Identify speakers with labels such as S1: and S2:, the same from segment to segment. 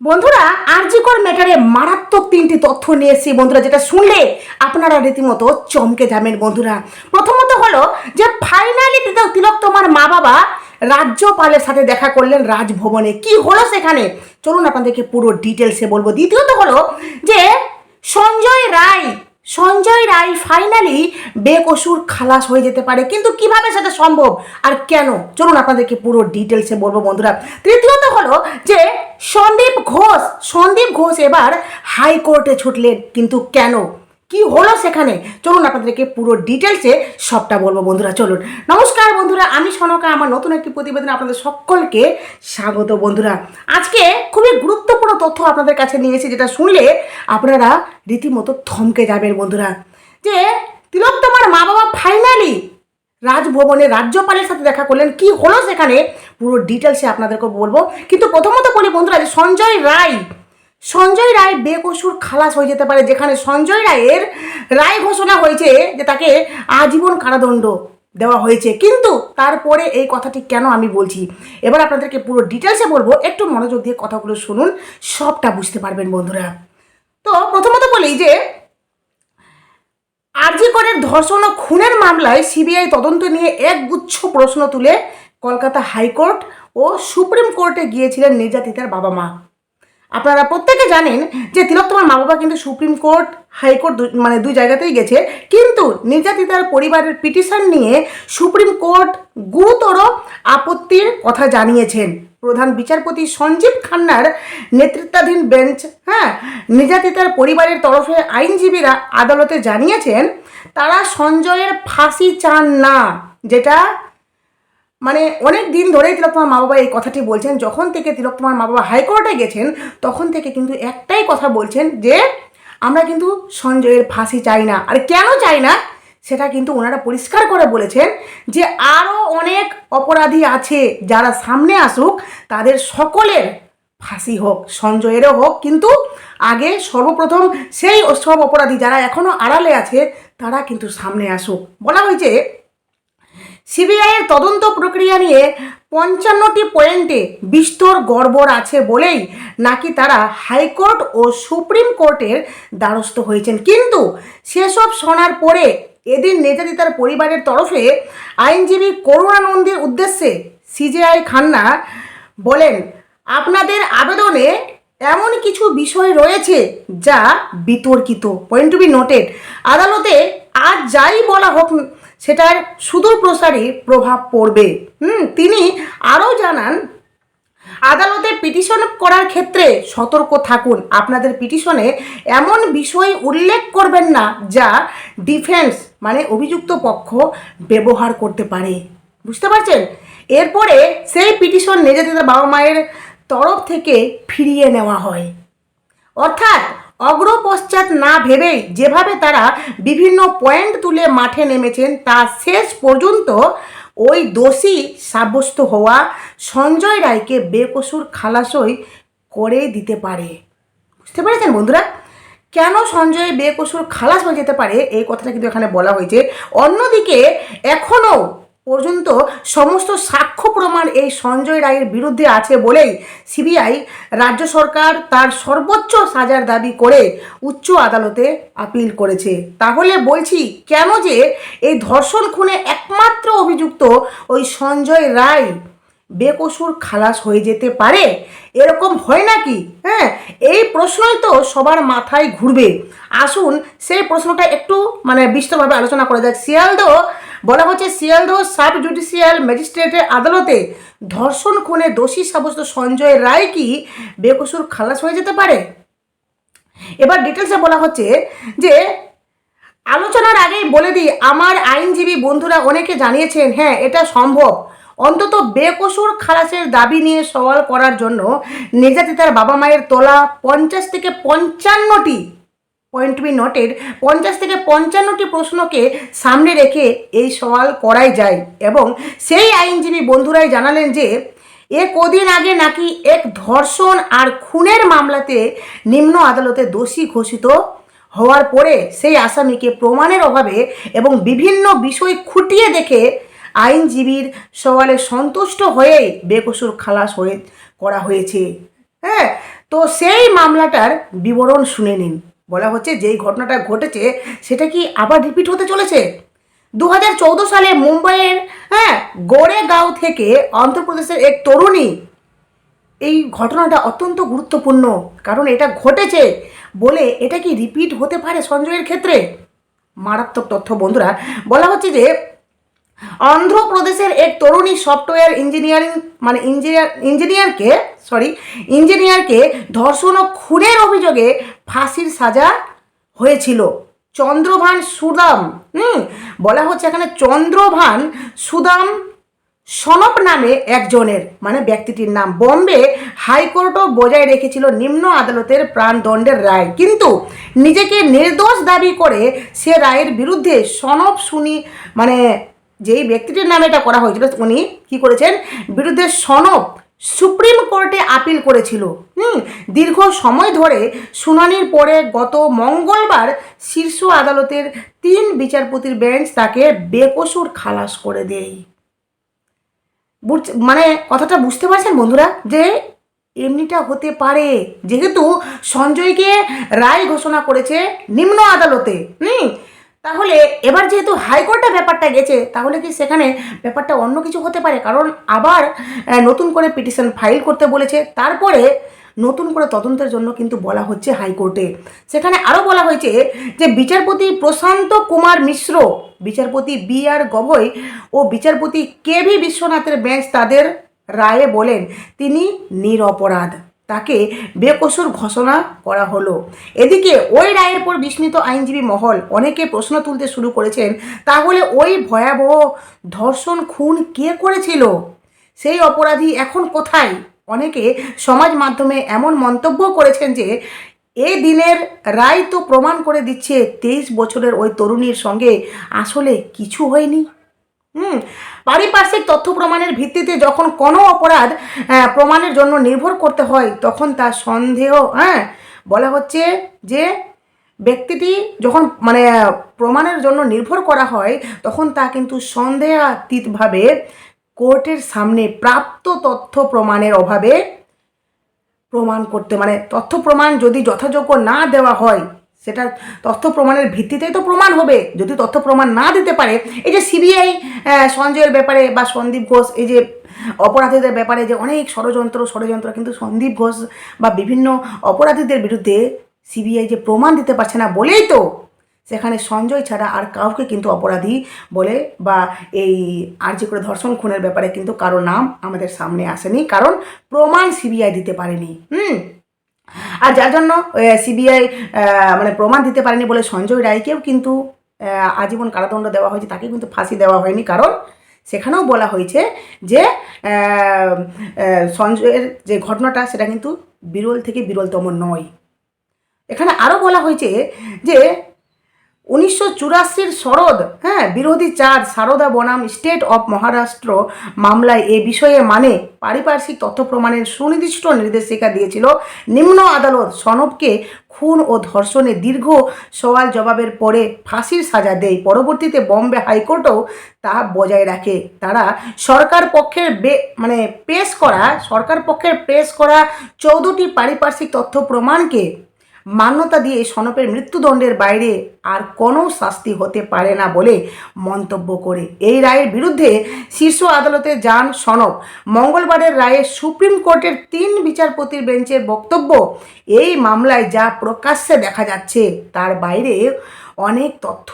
S1: বন্ধুরা, আরজিকর ম্যাটারে মারাত্মক তিনটি তথ্য নিয়ে এসেছি বন্ধুরা, যেটা শুনলে আপনারা রীতিমতো চমকে যাবেন বন্ধুরা। প্রথমত হলো যে ফাইনালি তিলক তোমার মা বাবা রাজ্যপালের সাথে দেখা করলেন রাজভবনে। কি হলো সেখানে? চলুন আপনাদেরকে পুরো ডিটেলসে বলব। দ্বিতীয়ত হলো যে সঞ্জয় রায় সঞ্জয় রায় ফাইনালি বেকসুর খালাস হয়ে যেতে পারে। কিন্তু কীভাবে সেটা সম্ভব আর কেন? চলুন আপনাদেরকে পুরো ডিটেলসে বলব বন্ধুরা। তৃতীয়ত হলো যে সন্দীপ ঘোষ সন্দীপ ঘোষ এবার হাইকোর্টে ছুটলেন। কিন্তু কেন? কি হলো সেখানে? চলুন আপনাদেরকে পুরো ডিটেলসে সবটা বলব বন্ধুরা, চলুন। নমস্কার বন্ধুরা, আমি সনকা, আমার নতুন একটি প্রতিবেদন আপনাদের সকলকে স্বাগত বন্ধুরা। আজকে খুবই গুরুত্বপূর্ণ তথ্য আপনাদের কাছে নিয়ে এসেছি, যেটা শুনলে আপনারা রীতিমতো থমকে যাবেন বন্ধুরা। যে তিলক তোমার মা বাবা ফাইনালি রাজভবনে রাজ্যপালের সাথে দেখা করলেন, কি হলো সেখানে? পুরো ডিটেলসে আপনাদেরকে বলব। কিন্তু প্রথমত বলি বন্ধুরা যে সঞ্জয় রায় সঞ্জয় রায় বেকসুর খালাস হয়ে যেতে পারে, যেখানে সঞ্জয় রায়ের রায় ঘোষণা হয়েছে যে তাকে আজীবন কারাদণ্ড দেওয়া হয়েছে। কিন্তু তারপরে এই কথাটি কেন আমি বলছি? এবার আপনাদেরকে পুরো ডিটেলসে বলব। একটু মনোযোগ দিয়ে কথাগুলো শুনুন, সবটা বুঝতে পারবেন বন্ধুরা। তো প্রথমত বলি যে, আরজি করের ধর্ষণ ও খুনের মামলায় সিবিআই তদন্ত নিয়ে একগুচ্ছ প্রশ্ন তুলে কলকাতা হাইকোর্ট ও সুপ্রিম কোর্টে গিয়েছিলেন নির্যাতিতার বাবা মা। আপনারা প্রত্যেকে জানেন যে তিলক তোমার মা বাবা কিন্তু সুপ্রিম কোর্ট হাইকোর্ট মানে দুই জায়গাতেই গেছে। কিন্তু নির্যাতিতার পরিবারের পিটিশন নিয়ে সুপ্রিম কোর্ট গুরুতর আপত্তির কথা জানিয়েছেন। প্রধান বিচারপতি সঞ্জীব খান্নার নেতৃত্বাধীন বেঞ্চ হ্যাঁ নির্যাতিতার পরিবারের তরফে আইনজীবীরা আদালতে জানিয়েছেন, তারা সঞ্জয়ের ফাঁসি চান না, যেটা মানে অনেক দিন ধরেই তিলক তোমার মা বাবা এই কথাটি বলছেন, যখন থেকে তিলক তোমার মা বাবা হাইকোর্টে গেছেন, তখন থেকে কিন্তু একটাই কথা বলছেন যে, আমরা কিন্তু সঞ্জয়ের ফাঁসি চাই না। আর কেন চাই না? সেটা কিন্তু ওনারা পরিষ্কার করে বলেছেন যে আরও অনেক অপরাধী আছে যারা সামনে আসুক, তাদের সকলের ফাঁসি হোক, সঞ্জয়েরও হোক, কিন্তু আগে সর্বপ্রথম সেই সব অপরাধী যারা এখনও আড়ালে আছে, তারা কিন্তু সামনে আসুক। বলা হয়েছে সিবিআইয়ের তদন্ত প্রক্রিয়া নিয়ে পঞ্চান্নটি পয়েন্টে বিস্তর গড়বড় আছে বলেই নাকি তারা হাইকোর্ট ও সুপ্রিম কোর্টের দ্বারস্থ হয়েছেন। কিন্তু সেসব শোনার পরে এদিন নেতাজি তার পরিবারের তরফে আইনজীবী করুণানন্দীর উদ্দেশ্যে সিজেআই খান্না বলেন, আপনাদের আবেদনে এমন কিছু বিষয় রয়েছে যা বিতর্কিত। Point to be noted. আদালতে আজ যাই বলা হোক সেটার সুদূর প্রসারী প্রভাব পড়বে। হুম, তিনি আরও জানান, আদালতে পিটিশন করার ক্ষেত্রে সতর্ক থাকুন। আপনাদের পিটিশনে এমন বিষয় উল্লেখ করবেন না যা ডিফেন্স মানে অভিযুক্ত পক্ষ ব্যবহার করতে পারে। বুঝতে পারছেন? এরপরে সেই পিটিশন নির্যাতিত বাবা মায়ের তরফ থেকে ফিরিয়ে নেওয়া হয়। অর্থাৎ অগ্রপশ্চাৎ না ভেবেই যেভাবে তারা বিভিন্ন পয়েন্ট তুলে মাঠে নেমেছেন, তা শেষ পর্যন্ত ওই দোষী সাব্যস্ত হওয়া সঞ্জয় রায়কে বেকসুর খালাসই করে দিতে পারে। বুঝতে পেরেছেন বন্ধুরা? কেন সঞ্জয় বেকসুর খালাস হয়ে যেতে পারে? এই কথাটা কিন্তু এখানে বলা হয়েছে। অন্যদিকে এখনও পর্যন্ত সমস্ত সাক্ষ্য প্রমাণ এই সঞ্জয় রায়ের বিরুদ্ধে আছে বলেই সিবিআই রাজ্য সরকার তার সর্বোচ্চ সাজার দাবি করে উচ্চ আদালতে আপিল করেছে। তাহলে বলছি, কেন যে এই ধর্ষণ খুনে একমাত্র অভিযুক্ত ওই সঞ্জয় রায় বেকসুর খালাস হয়ে যেতে পারে? এরকম হয় নাকি? হ্যাঁ এই প্রশ্নই তো সবার মাথায় ঘুরবে। আসুন সেই প্রশ্নটা একটু মানে বিস্তরভাবে আলোচনা করা যাক। শিয়ালদহ বলা হচ্ছে শিয়ালদহ সাব জুডিশিয়াল ম্যাজিস্ট্রেটের আদালতে ধর্ষণ খুনে দোষী সাব্যস্ত সঞ্জয় রায় কি বেকসুর খালাস হয়ে যেতে পারে? এবার ডিটেলসে বলা হচ্ছে যে, আলোচনার আগেই বলে দিই, আমার আইনজীবী বন্ধুরা অনেকে জানিয়েছেন হ্যাঁ এটা সম্ভব। অন্তত বেকসুর খালাসের দাবি নিয়ে সওয়াল করার জন্য নির্যাতিতার বাবা মায়ের তোলা পঞ্চাশ থেকে পঞ্চান্নটি পয়েন্ট বি নোটেড পঞ্চাশ থেকে পঞ্চান্নটি প্রশ্নকে সামনে রেখে এই সওয়াল করাই যায় এবং সেই আইনজীবী বন্ধুরাই জানালেন যে, এ কদিন আগে নাকি এক ধর্ষণ আর খুনের মামলাতে নিম্ন আদালতে দোষী ঘোষিত হওয়ার পরে সেই আসামিকে প্রমাণের অভাবে এবং বিভিন্ন বিষয় খুঁটিয়ে দেখে আইনজীবীর সওয়ালে সন্তুষ্ট হয়েই বেকসুর খালাস হয়ে, করা হয়েছে। হ্যাঁ তো সেই মামলাটার বিবরণ শুনে নিন। বলা হচ্ছে যেই ঘটনাটা ঘটেছে, সেটা কি আবার রিপিট হতে চলেছে? দু হাজার চৌদ্দ সালে মুম্বাইয়ের হ্যাঁ গোরেগাঁও থেকে অন্ধ্রপ্রদেশের এক তরুণী এই ঘটনাটা অত্যন্ত গুরুত্বপূর্ণ, কারণ এটা ঘটেছে বলে এটা কি রিপিট হতে পারে সঞ্জয়ের ক্ষেত্রে? মারাত্মক তথ্য বন্ধুরা, বলা হচ্ছে যে অন্ধ্রপ্রদেশের এক তরুণী সফটওয়্যার ইঞ্জিনিয়ারিং মানে ইঞ্জিনিয়ার, ইঞ্জিনিয়ারকে সরি ইঞ্জিনিয়ারকে ধর্ষণ ও খুনের অভিযোগে ফাঁসির সাজা হয়েছিল। চন্দ্রভান সুদাম, হুম, বলা হচ্ছে এখানে চন্দ্রভান সুদাম সনপ নামে একজনের মানে ব্যক্তিটির নাম। বম্বে হাইকোর্টও বজায় রেখেছিল নিম্ন আদালতের প্রাণদণ্ডের রায়। কিন্তু নিজেকে নির্দোষ দাবি করে সে রায়ের বিরুদ্ধে সনপ শুনি মানে যেই ব্যক্তিটির নামে এটা করা হয়েছিল, উনি কি করেছেন? বিরুদ্ধে সনপ সুপ্রিম কোর্টে আপিল করেছিল। হুম, দীর্ঘ সময় ধরে শুনানির পরে গত মঙ্গলবার শীর্ষ আদালতের তিন বিচারপতির বেঞ্চ তাকে বেকসুর খালাস করে দেয়। মানে কথাটা বুঝতে পারছেন বন্ধুরা? যে এমনিটা হতে পারে, যেহেতু সঞ্জয়কে রায় ঘোষণা করেছে নিম্ন আদালতে। হুম তাহলে এবার যেহেতু হাইকোর্টে ব্যাপারটা গেছে, তাহলে কি সেখানে ব্যাপারটা অন্য কিছু হতে পারে? কারণ আবার নতুন করে পিটিশন ফাইল করতে বলেছে, তারপরে নতুন করে তদন্তের জন্য কিন্তু বলা হচ্ছে হাইকোর্টে। সেখানে আরও বলা হয়েছে যে বিচারপতি প্রশান্ত কুমার মিশ্র, বিচারপতি বি আর গগৈ ও বিচারপতি কে ভি বিশ্বনাথের বেঞ্চ তাদের রায়ে বলেন, তিনি নিরপরাধ। তাকে বেকসুর ঘোষণা করা হলো। এদিকে ওই রায়ের পর বিস্মিত আইনজীবী মহল অনেকে প্রশ্ন তুলতে শুরু করেছেন, তাহলে ওই ভয়াবহ ধর্ষণ খুন কে করেছিল? সেই অপরাধী এখন কোথায়? অনেকে সমাজ মাধ্যমে এমন মন্তব্য করেছেন যে এই দিনের রায় তো প্রমাণ করে দিচ্ছে তেইশ বছরের ওই তরুণীর সঙ্গে আসলে কিছু হয়নি। হুম, পারিপার্শ্বিক তথ্য প্রমাণের ভিত্তিতে যখন কোনো অপরাধ প্রমাণের জন্য নির্ভর করতে হয়, তখন তার সন্দেহ হ্যাঁ বলা হচ্ছে যে ব্যক্তিটি যখন মানে প্রমাণের জন্য নির্ভর করা হয়, তখন তা কিন্তু সন্দেহাতীতভাবে কোর্টের সামনে প্রাপ্ত তথ্য প্রমাণের অভাবে প্রমাণ করতে মানে তথ্য প্রমাণ যদি যথাযোগ্য না দেওয়া হয় সেটা তথ্য প্রমাণের ভিত্তিতেই তো প্রমাণ হবে। যদি তথ্য প্রমাণ না দিতে পারে, এই যে সিবিআই সঞ্জয়ের ব্যাপারে বা সন্দীপ ঘোষ, এই যে অপরাধীদের ব্যাপারে যে অনেক ষড়যন্ত্র ষড়যন্ত্র, কিন্তু সন্দীপ ঘোষ বা বিভিন্ন অপরাধীদের বিরুদ্ধে সিবিআই যে প্রমাণ দিতে পারছে না বলেই তো সেখানে সঞ্জয় ছাড়া আর কাউকে কিন্তু অপরাধী বলে বা এই আর যে করে ধর্ষণ খুনের ব্যাপারে কিন্তু কারও নাম আমাদের সামনে আসেনি, কারণ প্রমাণ সিবিআই দিতে পারেনি। হুম? আর যার জন্য সিবিআই মানে প্রমাণ দিতে পারেনি বলে সঞ্জয় রায়কেও কিন্তু আজীবন কারাদণ্ড দেওয়া হয়েছে তাকে কিন্তু ফাঁসি দেওয়া হয়নি। কারণ সেখানেও বলা হয়েছে যে সঞ্জয়ের যে ঘটনাটা, সেটা কিন্তু বিরল থেকে বিরলতম নয়। এখানে আরও বলা হয়েছে যে উনিশশো চুরাশির শরদ হ্যাঁ বিরোধী চার সারদা বনাম, স্টেট অফ মহারাষ্ট্র মামলায় এ বিষয়ে মানে পারিপার্শ্বিক তথ্য প্রমাণের সুনির্দিষ্ট নির্দেশিকা দিয়েছিল। নিম্ন আদালত সনবকে খুন ও ধর্ষণে দীর্ঘ সওয়াল জবাবের পরে ফাঁসির সাজা দেয়। পরবর্তীতে বম্বে হাইকোর্টও তা বজায় রাখে। তারা সরকার পক্ষের বে মানে পেশ করা, সরকার পক্ষের পেশ করা চৌদ্দটি পারিপার্শ্বিক তথ্য প্রমাণকে মান্যতা দিয়ে সনপের মৃত্যুদণ্ডের বাইরে আর কোনো শাস্তি হতে পারে না বলে মন্তব্য করে। এই রায়ের বিরুদ্ধে শীর্ষ আদালতে যান সনপ। মঙ্গলবারের রায়ে সুপ্রিম কোর্টের তিন বিচারপতির বেঞ্চের বক্তব্য, এই মামলায় যা প্রকাশ্যে দেখা যাচ্ছে তার বাইরে অনেক তথ্য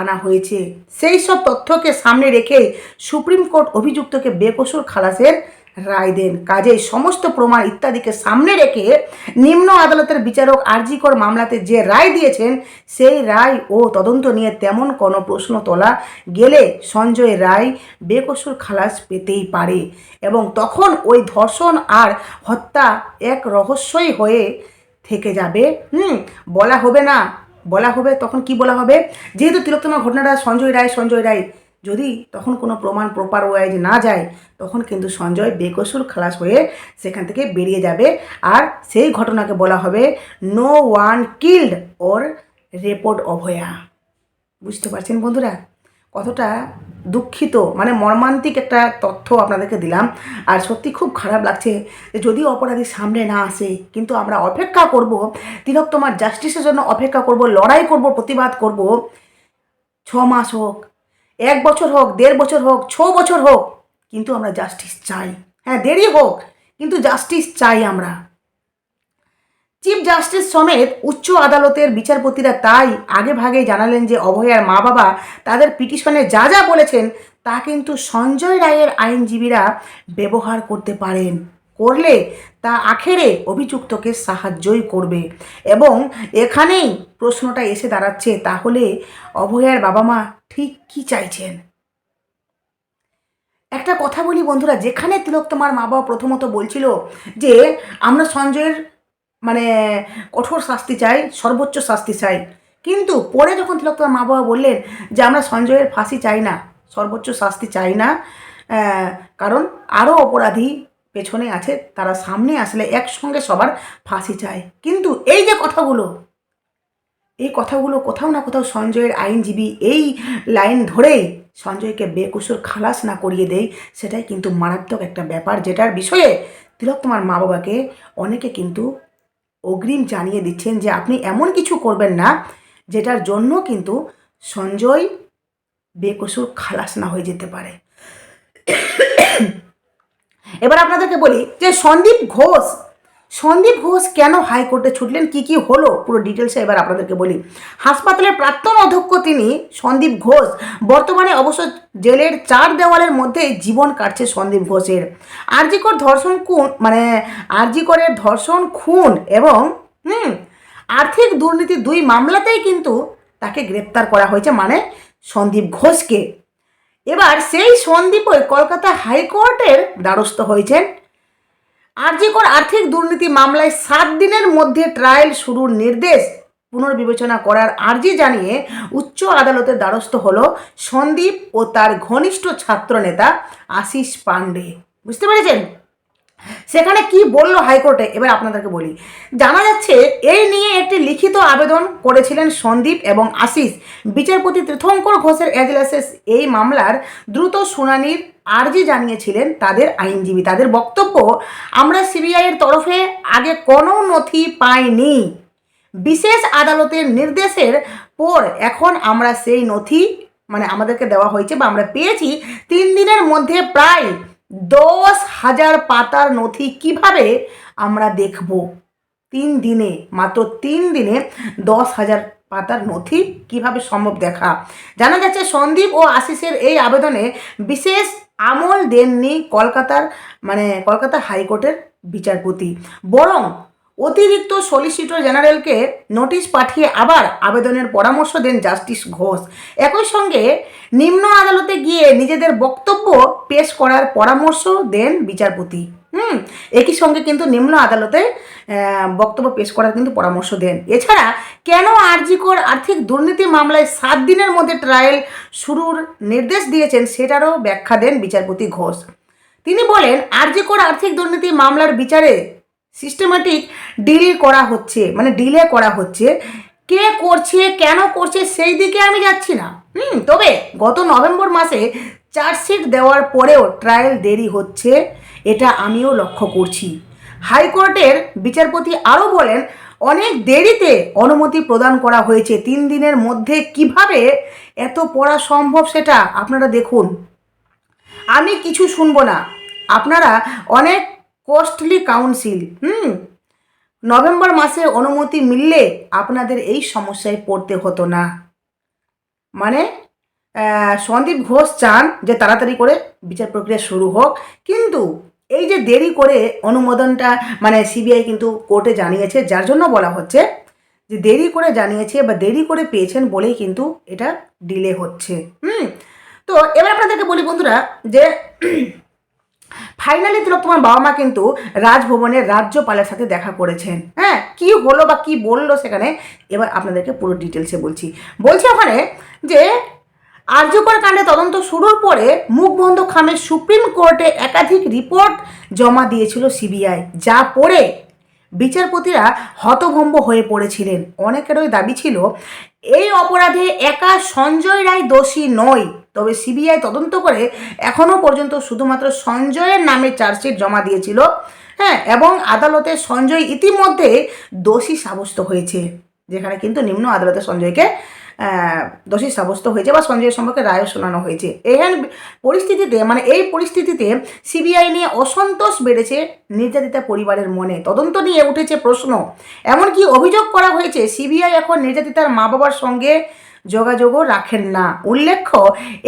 S1: আনা হয়েছে। সেই সব তথ্যকে সামনে রেখে সুপ্রিম কোর্ট অভিযুক্তকে বেকসুর খালাসের রায় দেন। কাজেই সমস্ত প্রমাণ ইত্যাদিকে সামনে রেখে নিম্ন আদালতের বিচারক আরজিকর মামলাতে যে রায় দিয়েছেন, সেই রায় ও তদন্ত নিয়ে তেমন কোনো প্রশ্ন তোলা গেলে সঞ্জয় রায় বেকসুর খালাস পেতেই পারে এবং তখন ওই ধর্ষণ আর হত্যা এক রহস্যই হয়ে থেকে যাবে। হুম, বলা হবে না। বলা হবে, তখন কি বলা হবে? যেহেতু তিলোত্তমা ঘটনাটা সঞ্জয় রায় সঞ্জয় রায় যদি তখন কোনো প্রমাণ প্রপার ওয়াইজ না যায়, তখন কিন্তু সঞ্জয় বেকসুর খালাস হয়ে সেখান থেকে বেরিয়ে যাবে। আর সেই ঘটনাকে বলা হবে no one killed or report Abhaya. বুঝতে পারছেন বন্ধুরা? কতটা দুঃখিত মানে মর্মান্তিক একটা তথ্য আপনাদেরকে দিলাম। আর সত্যি খুব খারাপ লাগছে যে যদি অপরাধী সামনে না আসে, কিন্তু আমরা অপেক্ষা করব তিলক তোমার জাস্টিসের জন্য অপেক্ষা করব, লড়াই করব, প্রতিবাদ করব, ছ মাস হোক এক বছর হোক, দেড় বছর হোক, ছ বছর হোক, কিন্তু আমরা জাস্টিস চাই। হ্যাঁ দেরি হোক, কিন্তু জাস্টিস চাই আমরা। চিফ জাস্টিস সমেত উচ্চ আদালতের বিচারপতিরা তাই আগে ভাগেই জানালেন যে অভয়ার মা বাবা তাদের পিটিশনে যা যা বলেছেন, তা কিন্তু সঞ্জয় রায়ের আইনজীবীরা ব্যবহার করতে পারেন। করলে তা আখেরে অভিযুক্তকে সাহায্যই করবে। এবং এখানেই প্রশ্নটা এসে দাঁড়াচ্ছে, তাহলে অভয়ার বাবা মা ঠিক কী চাইছেন? একটা কথা বলি বন্ধুরা, যেখানে তিলক তোমার মা বাবা প্রথমত বলছিল যে, আমরা সঞ্জয়ের মানে কঠোর শাস্তি চাই, সর্বোচ্চ শাস্তি চাই। কিন্তু পরে যখন তিলক তোমার মা বাবা বললেন যে, আমরা সঞ্জয়ের ফাঁসি চাই না, সর্বোচ্চ শাস্তি চাই না কারণ আরও অপরাধী পেছনে আছে, তারা সামনে আসলে একসঙ্গে সবার ফাঁসি চায়। কিন্তু এই যে কথাগুলো এই কথাগুলো কোথাও না কোথাও সঞ্জয়ের আইনজীবী এই লাইন ধরেই সঞ্জয়কে বেকুসুর খালাস না করিয়ে দেয় সেটাই কিন্তু মারাত্মক একটা ব্যাপার যেটার বিষয়ে তিলক তোমার মা বাবাকে অনেকে কিন্তু অগ্রিম জানিয়ে দিচ্ছেন যে আপনি এমন কিছু করবেন না যেটার জন্য কিন্তু সঞ্জয় বেকসুর খালাস না হয়ে যেতে পারে। এবার আপনাদেরকে বলি যে সন্দীপ ঘোষ সন্দীপ ঘোষ কেন হাইকোর্টে ছুটলেন? কি কি হলো? পুরো ডিটেলসে এবার আপনাদেরকে বলি। হাসপাতালের প্রাক্তন অধ্যক্ষ তিনি সন্দীপ ঘোষ। বর্তমানে অবশ্য জেলের চার দেওয়ালের মধ্যে জীবন কাটছে সন্দীপ ঘোষের। আরজিকর ধর্ষণ খুন মানে আরজিকরের ধর্ষণ খুন এবং, হুম, আর্থিক দুর্নীতি দুই মামলাতেই কিন্তু তাকে গ্রেপ্তার করা হয়েছে মানে সন্দীপ ঘোষকে। এবার সেই সন্দীপই কলকাতা হাইকোর্টের দ্বারস্থ হয়েছেন। আরজিকর আর্থিক দুর্নীতি মামলায় সাত দিনের মধ্যে ট্রায়াল শুরুর নির্দেশ পুনর্বিবেচনা করার আর্জি জানিয়ে উচ্চ আদালতের দ্বারস্থ হল সন্দীপ ও তার ঘনিষ্ঠ ছাত্রনেতা আশিস পাণ্ডে। বুঝতে পেরেছেন? সেখানে কি বলল হাইকোর্টে? এবার আপনাদেরকে বলি। জানা যাচ্ছে এই নিয়ে একটি লিখিত আবেদন করেছিলেন সন্দীপ এবং আশিস বিচারপতি তীর্থঙ্কর ঘোষের এজলাসে এই মামলার দ্রুত শুনানির আর্জি জানিয়েছিলেন তাদের আইনজীবী। তাদের বক্তব্য, আমরা সিবিআইয়ের তরফে আগে কোনো নথি পাইনি। বিশেষ আদালতের নির্দেশের পর এখন আমরা সেই নথি মানে আমাদেরকে দেওয়া হয়েছে বা আমরা পেয়েছি তিন দিনের মধ্যে প্রায় দশ হাজার পাতার নথি কীভাবে আমরা দেখব? তিন দিনে, মাত্র তিন দিনে দশ হাজার পাতার নথি কীভাবে সম্ভব দেখা? জানা যাচ্ছে সন্দীপ ও আশিসের এই আবেদনে বিশেষ আমল দেননি কলকাতার মানে কলকাতা হাইকোর্টের বিচারপতি। বরং অতিরিক্ত সলিসিটর জেনারেলকে নোটিশ পাঠিয়ে আবার আবেদনের পরামর্শ দেন জাস্টিস ঘোষ। একই সঙ্গে নিম্ন আদালতে গিয়ে নিজেদের বক্তব্য পেশ করার পরামর্শ দেন বিচারপতি। হুম, একই সঙ্গে কিন্তু নিম্ন আদালতে বক্তব্য পেশ করার কিন্তু পরামর্শ দেন। এছাড়া কেন আরজিকর আর্থিক দুর্নীতি মামলায় সাত দিনের মধ্যে ট্রায়াল শুরুর নির্দেশ দিয়েছেন সেটারও ব্যাখ্যা দেন বিচারপতি ঘোষ। তিনি বলেন, আরজিকর আর্থিক দুর্নীতি মামলার বিচারে সিস্টেমেটিক ডিল করা হচ্ছে মানে ডিলে করা হচ্ছে। কে করছে, কেন করছে, সেই দিকে আমি যাচ্ছি না। হুম, তবে গত নভেম্বর মাসে চার্জশিট দেওয়ার পরেও ট্রায়াল দেরি হচ্ছে, এটা আমিও লক্ষ্য করছি। হাইকোর্টের বিচারপতি আরও বলেন, অনেক দেরিতে অনুমতি প্রদান করা হয়েছে, তিন দিনের মধ্যে কীভাবে এত পড়া সম্ভব সেটা আপনারা দেখুন। আমি কিছু শুনব না। আপনারা অনেক কস্টলি কাউন্সিল হুম? নভেম্বর মাসে অনুমতি মিললে আপনাদের এই সমস্যায় পড়তে হতো না। মানে সন্দীপ ঘোষ চান যে তাড়াতাড়ি করে বিচার প্রক্রিয়া শুরু হোক, কিন্তু এই যে দেরি করে অনুমোদনটা মানে সিবিআই কিন্তু কোর্টে জানিয়েছে, যার জন্য বলা হচ্ছে যে দেরি করে জানিয়েছে বা দেরি করে পেয়েছেন বলেই কিন্তু এটা ডিলে হচ্ছে, হুম? তো এবার আপনাদেরকে বলি বন্ধুরা যে ফাইনালি তিলক তোমার বাবা মা কিন্তু রাজভবনের রাজ্যপালের সাথে দেখা করেছেন। হ্যাঁ কি হলো বা কি বলল সেখানে এবার আপনাদেরকে পুরো ডিটেলসে বলছি। বলছি ওখানে যে আর্যকর কাণ্ডে তদন্ত শুরুর পরে মুখবন্ধ খামের সুপ্রিম কোর্টে একাধিক রিপোর্ট জমা দিয়েছিল সিবিআই, যা পড়ে বিচারপতিরা হতভম্ব হয়ে পড়েছিলেন। অনেকেরই দাবি ছিল, এই অপরাধে একা সঞ্জয় রায় দোষী নয়। তবে সিবিআই তদন্ত করে এখনও পর্যন্ত শুধুমাত্র সঞ্জয়ের নামে চার্জশিট জমা দিয়েছিল। হ্যাঁ এবং আদালতে সঞ্জয় ইতিমধ্যে দোষী সাব্যস্ত হয়েছে, যেখানে কিন্তু নিম্ন আদালতে সঞ্জয়কে দোষী সাব্যস্ত হয়েছে বা সঞ্জয়ের সম্পর্কে রায়ও শোনানো হয়েছে। এহেন পরিস্থিতিতে মানে এই পরিস্থিতিতে সিবিআই নিয়ে অসন্তোষ বেড়েছে নির্যাতিতা পরিবারের মনে। তদন্ত নিয়ে উঠেছে প্রশ্ন। এমনকি অভিযোগ করা হয়েছে, সিবিআই এখন নির্যাতিতার মা বাবার সঙ্গে যোগাযোগও রাখেন না। উল্লেখ্য,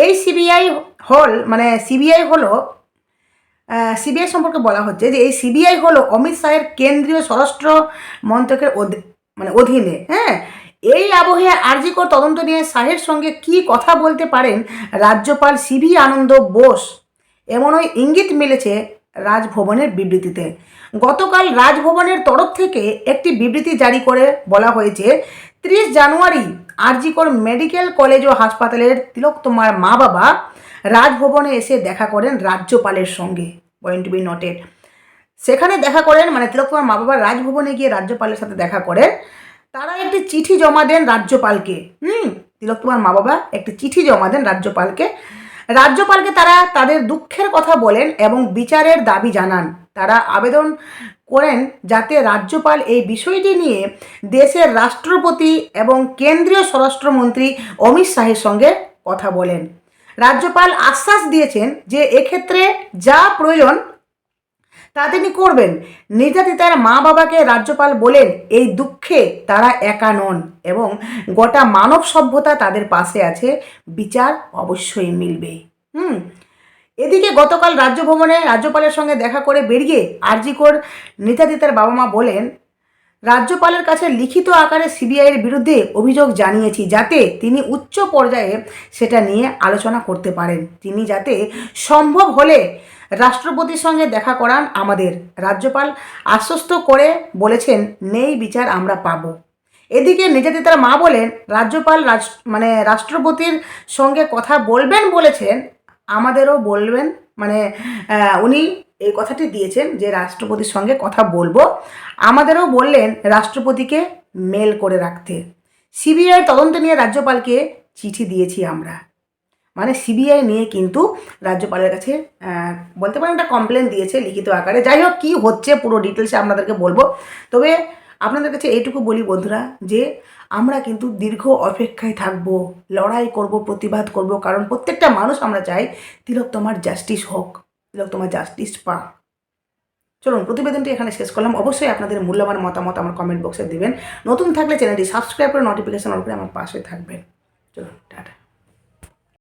S1: এই সিবিআই হল মানে সিবিআই হলো সিবিআই সম্পর্কে বলা হচ্ছে যে এই সিবিআই হলো অমিত শাহের কেন্দ্রীয় স্বরাষ্ট্র মন্ত্রকের মানে অধীনে হ্যাঁ? এই আবহে আরজিকর তদন্ত নিয়ে শাহের সঙ্গে কি কথা বলতে পারেন রাজ্যপাল সিভি আনন্দ বোস? এমনই ইঙ্গিত মিলেছে রাজভবনের বিবৃতিতে। গতকাল রাজভবনের তরফ থেকে একটি বিবৃতি জারি করে বলা হয়েছে, ত্রিশ জানুয়ারি আরজিকর মেডিকেল কলেজ ও হাসপাতালের তিলকতমার মা বাবা রাজভবনে এসে দেখা করেন রাজ্যপালের সঙ্গে। পয়েন্ট বি নটেড সেখানে দেখা করেন মানে তিলকতমার মা বাবা রাজভবনে গিয়ে রাজ্যপালের সাথে দেখা করেন। তারা একটি চিঠি জমা দেন রাজ্যপালকে। হুম তিলকতমার মা বাবা একটি চিঠি জমা দেন রাজ্যপালকে। রাজ্যপালকে তারা তাদের দুঃখের কথা বলেন এবং বিচারের দাবি জানান। তারা আবেদন করেন যাতে রাজ্যপাল এই বিষয়টি নিয়ে দেশের রাষ্ট্রপতি এবং কেন্দ্রীয় স্বরাষ্ট্রমন্ত্রী অমিত শাহের সঙ্গে কথা বলেন। রাজ্যপাল আশ্বাস দিয়েছেন যে এক্ষেত্রে যা প্রয়োজন তা তিনি করবেন। নির্যাতিতার মা বাবাকে রাজ্যপাল বলেন, এই দুঃখে তারা একা নন এবং গোটা মানব সভ্যতা তাদের পাশে আছে। বিচার অবশ্যই মিলবে। হুম। এদিকে গতকাল রাজ্য রাজ্যভবনে রাজ্যপালের সঙ্গে দেখা করে বেরিয়ে আরজিকর নির্যাতিতার বাবা মা বলেন, রাজ্যপালের কাছে লিখিত আকারে সিবিআইয়ের বিরুদ্ধে অভিযোগ জানিয়েছি যাতে তিনি উচ্চ পর্যায়ে সেটা নিয়ে আলোচনা করতে পারেন। তিনি যাতে সম্ভব হলে রাষ্ট্রপতির সঙ্গে দেখা করান আমাদের। রাজ্যপাল আশ্বস্ত করে বলেছেন, নেই বিচার আমরা পাবো। এদিকে নির্যাতিতার মা বলেন, রাজ্যপাল রাজ মানে রাষ্ট্রপতির সঙ্গে কথা বলবেন বলেছেন আমাদেরও বলবেন মানে উনি এই কথাটি দিয়েছেন যে রাষ্ট্রপতির সঙ্গে কথা বলব। আমাদেরও বললেন রাষ্ট্রপতিকে মেল করে রাখতে। সিবিআই তদন্ত নিয়ে রাজ্যপালকে চিঠি দিয়েছি আমরা। মানে সিবিআই নিয়ে কিন্তু রাজ্যপালের কাছে বলতে পারেন একটা কমপ্লেন দিয়েছে লিখিত আকারে। যাই হোক, কী হচ্ছে পুরো ডিটেলসে আপনাদেরকে বলব। তবে আপনাদের কাছে এইটুকু বলি বন্ধুরা যে আমরা কিন্তু দীর্ঘ অপেক্ষায় থাকব, লড়াই করব, প্রতিবাদ করব, কারণ প্রত্যেকটা মানুষ আমরা চাই তিলক তোমার জাস্টিস হোক, তিলক তোমার জাস্টিস পা চলুন, প্রতিবেদনটি এখানে শেষ করলাম। অবশ্যই আপনাদের মূল্যবান মতামত আমার কমেন্ট বক্সে দেবেন। নতুন থাকলে চ্যানেলটি সাবস্ক্রাইব করে নোটিফিকেশন করে আমার পাশে থাকবেন। চলুন।